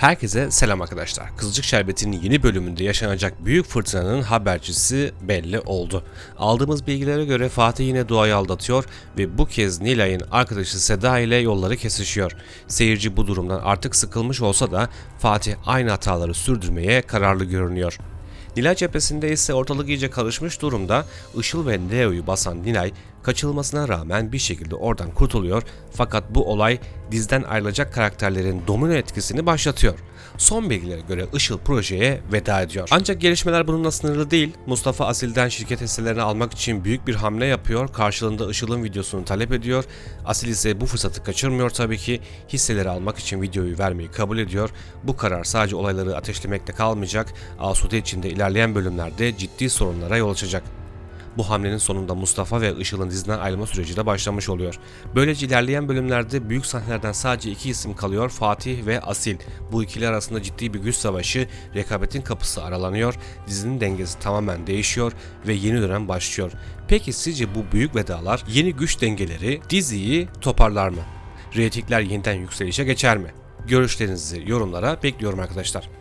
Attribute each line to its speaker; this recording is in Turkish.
Speaker 1: Herkese selam arkadaşlar. Kızılcık Şerbeti'nin yeni bölümünde yaşanacak büyük fırtınanın habercisi belli oldu. Aldığımız bilgilere göre Fatih yine doğayı aldatıyor ve bu kez Nilay'ın arkadaşı Seda ile yolları kesişiyor. Seyirci bu durumdan artık sıkılmış olsa da Fatih aynı hataları sürdürmeye kararlı görünüyor. Nilay cephesinde ise ortalık iyice karışmış durumda. Işıl ve Neo'yu basan Nilay kaçılmasına rağmen bir şekilde oradan kurtuluyor fakat bu olay dizden ayrılacak karakterlerin domino etkisini başlatıyor. Son bilgilere göre Işıl projeye veda ediyor. Ancak gelişmeler bununla sınırlı değil. Mustafa Asil'den şirket hisselerini almak için büyük bir hamle yapıyor. Karşılığında Işıl'ın videosunu talep ediyor. Asil ise bu fırsatı kaçırmıyor tabii ki. Hisseleri almak için videoyu vermeyi kabul ediyor. Bu karar sadece olayları ateşlemekle kalmayacak. Asude içinde ilerleyen bölümlerde ciddi sorunlara yol açacak. Bu hamlenin sonunda Mustafa ve Işıl'ın diziden ayrılma süreci de başlamış oluyor. Böylece ilerleyen bölümlerde büyük sahnelerden sadece iki isim kalıyor Fatih ve Asil. Bu ikili arasında ciddi bir güç savaşı, rekabetin kapısı aralanıyor, dizinin dengesi tamamen değişiyor ve yeni dönem başlıyor. Peki sizce bu büyük vedalar yeni güç dengeleri diziyi toparlar mı? Reytingler yeniden yükselişe geçer mi? Görüşlerinizi yorumlara bekliyorum arkadaşlar.